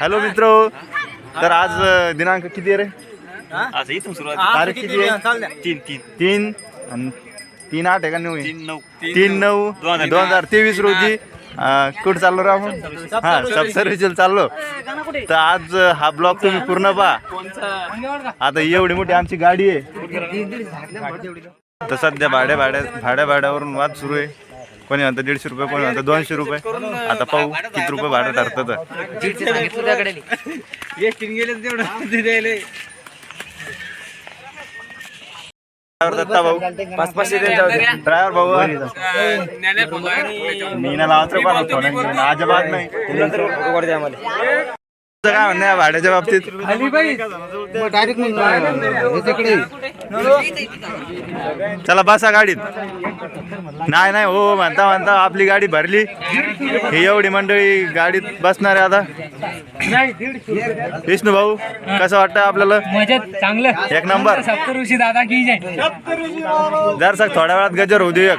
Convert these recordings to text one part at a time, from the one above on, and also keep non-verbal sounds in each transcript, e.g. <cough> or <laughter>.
Hello मित्र तर आज दिनांक किती आहे रे? आज इथून सुरुवात. तारीख किती आहे? तीन तीन. तीन आणि तीन आठ आहे का नऊ? तीन नऊ. तीन नऊ. दोन हजार तेवीस रोजी कुठं चाललो रे आपण? हा सब सर्व्हिसला चाललो तर आज हा ब्लॉग तुम्ही पूर्ण पहा. आता एवढी मोठी आमची गाडी आहे. तर सध्या भाड्या भाड्या भाड्या भाड्यावरून वाद सुरू आहे. कोणी म्हणतं दीडशे रुपये कोणी म्हणतं दोनशे रुपये? आता पाहू किती रुपये भाडं ठरतं <laughs> तर <laughs> ड्रायव्हर दत्ता भाऊ. पाच पाचशे ड्रायव्हर भाऊ. मी ना लावतो पण थोडं अजिबात नाही. काय म्हणणं आहे भाड्याच्या बाबतीत? चला बसा गाडीत. नाही नाही हो म्हणता म्हणता आपली गाडी भरली. ही एवढी मंडळी गाडीत बसणार आहे आता. विष्णू भाऊ कसं वाटतं आपल्याला? मजेत चांगलं. एक नंबर. सप्तऋषी दादा की जय. जर सग थोड्या वेळात गजर होऊ देऊ एक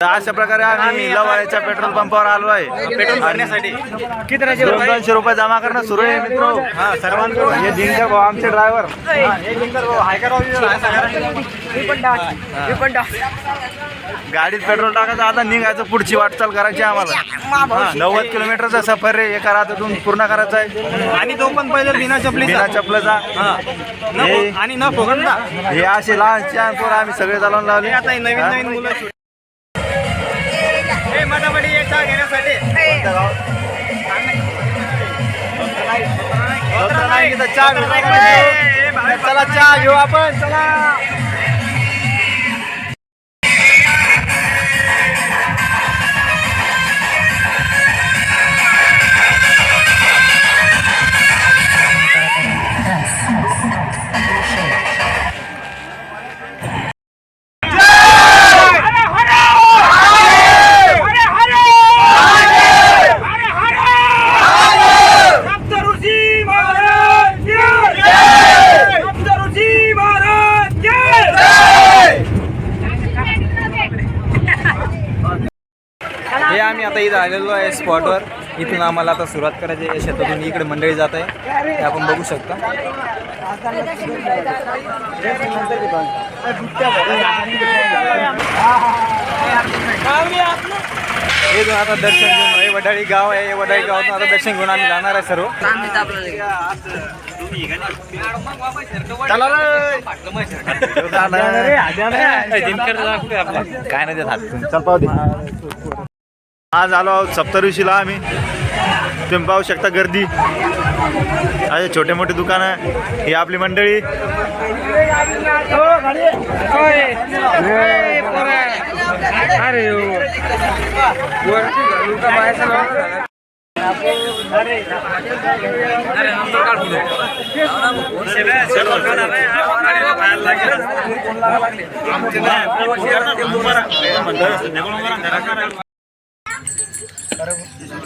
अशा प्रकारे आम्ही लवाळ्याच्या पेट्रोल पंपावर आलो आहे. पेट्रोल भरण्यासाठी. दोन दोनशे रुपये जमा करणं सुरू आहे मित्र. हा सर्वांकडून. हे दिनकर भाऊ आमचे ड्रायव्हर गाडीत पेट्रोल टाकायचं आता निघायचं पुढची वाटचाल करायची आम्हाला. नव्वद किलोमीटरचा सफर आहे एका रात्रीतून पूर्ण करायचा आहे. आणि तो पण पहिले बिना चपली बिना चपलाचा. आणि न फोगंडा. हे असे लहान पोरं आम्ही सगळे चालवून लावले. आता नवीन? नवीन मुलं मटामटी ये चहा घेण्यासाठी. चहा. चला चहा घेऊ आपण चला. हे आम्ही आता इथं आलेलो आहे स्पॉटवर इथून आम्हाला आता सुरुवात करायची आहे. शेतातून इकडे मंडळी जात आहे. हे आपण बघू शकता. इथून आता दर्शन घेऊन हे वडाळी गाव आहे. हे वडाळी गावातून आता दर्शन घेऊन आम्ही जाणार आहे सर्व. काय नाही देत हात. चल पाहू दे. आज आलो आहोत सप्तऋषीला आम्ही. तुम्ही पाहू शकता गर्दी. असे छोटे मोठे दुकान आहे. ही आपली मंडळी.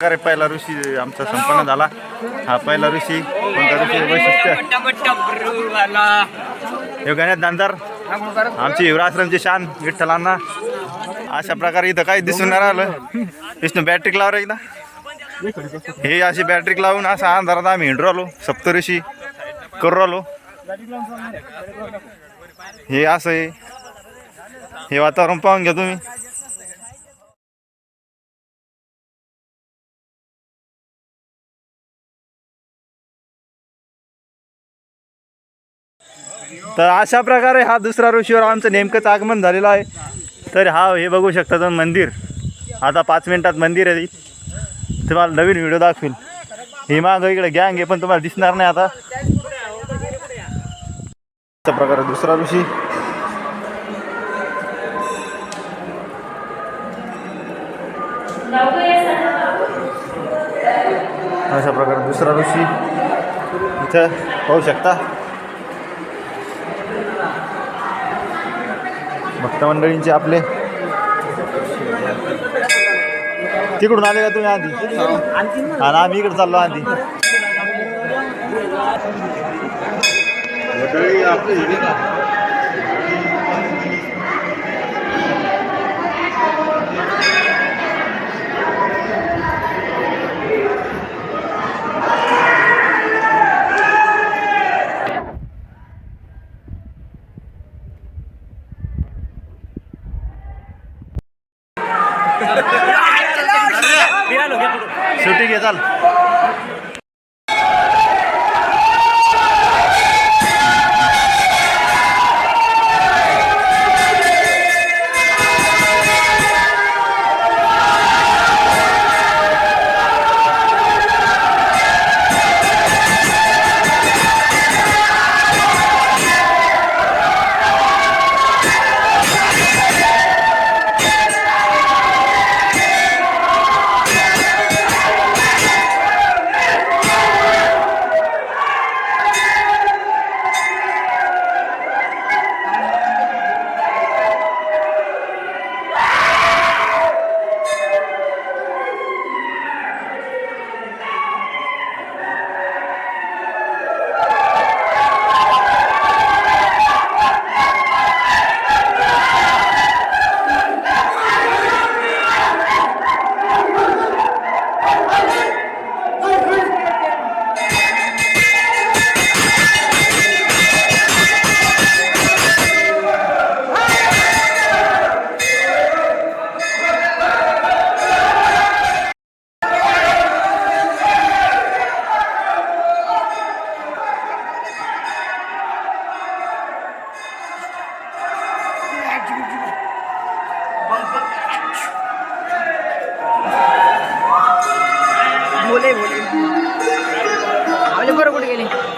प्रकारे पहिला ऋषी आमचा संपन्न झाला. हा पहिला ऋषी कोणता ऋषी वैशिष्ट्य. हे गण्यात दांदार आमची युवराश्रमची शान विठ्ठलांना. अशा प्रकारे इथं काही दिसून नाही राहिलं. विष्णू बॅटरी लावर एकदा. हे अशी बॅटरी लावून असा अंधारात आम्ही हिंडू आलो सप्तऋषी करू आलो हे असं हे वातावरण पाहून घ्या तुम्ही. तर अशा प्रकारे हा दुसरा ऋषीवर आमचं नेमकंच आगमन झालेलं आहे. तर हा हे बघू शकता तर मंदिर. आता पाच मिनिटात मंदिर आहे. तुम्हाला नवीन व्हिडिओ दाखवील ही माग इकडे गँग आहे पण तुम्हाला दिसणार नाही आता. अशा प्रकारे दुसरा ऋषी. अशा प्रकारे दुसरा ऋषी. इथं पाहू शकता. भक्तमंडळींचे आपले. तिकडून आले का तुम्ही आधी? आणि आम्ही इकडे चाललो आधी. आपली शूटिंग आहे चाल आपले बरं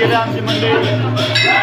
पुढे गेले आमची